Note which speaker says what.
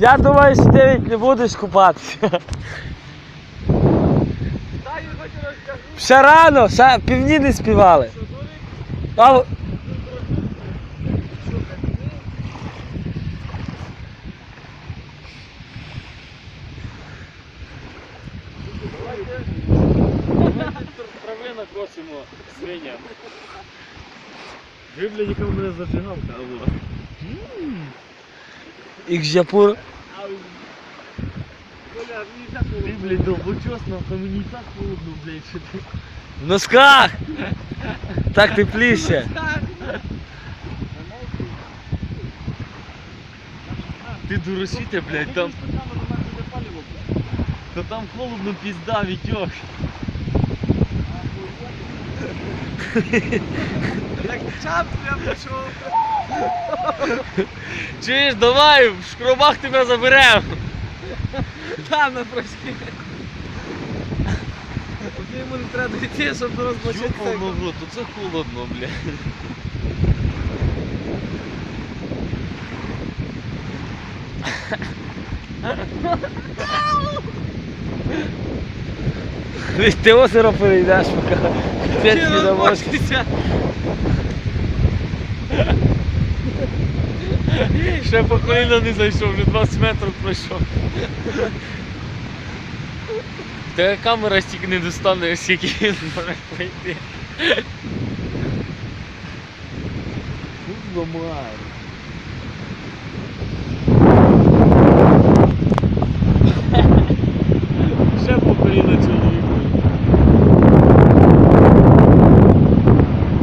Speaker 1: Я думаю, що ти навіть не будеш купатися. Ще рано, ще півні не співали. А,
Speaker 2: трави накосимо свиням. Ви, блядь, яка в мене зажигалка, алло.
Speaker 1: Ікжапур.
Speaker 2: Ти, блядь, долбочосно, а мені і так холодно, блядь, що ти.
Speaker 1: В носках! Так тепліше.
Speaker 2: Ти дуросіте, блядь, там. То там холодно пізда, Вітьох. Так чап прям пішов.
Speaker 1: Чуєш, давай, в шкробах тебе заберемо.
Speaker 2: Там на пръчки. Окей, ему не трябва да идти, щоб до розбачити.
Speaker 1: Ёпално в рот, це холодно, бля. Ти озеро перейдеш, поки. Ти не можеш. Ще по коліна не зайшов, вже 20 метрів пройшов. Та камера стільки не достане, скільки він може пройти. Ламає.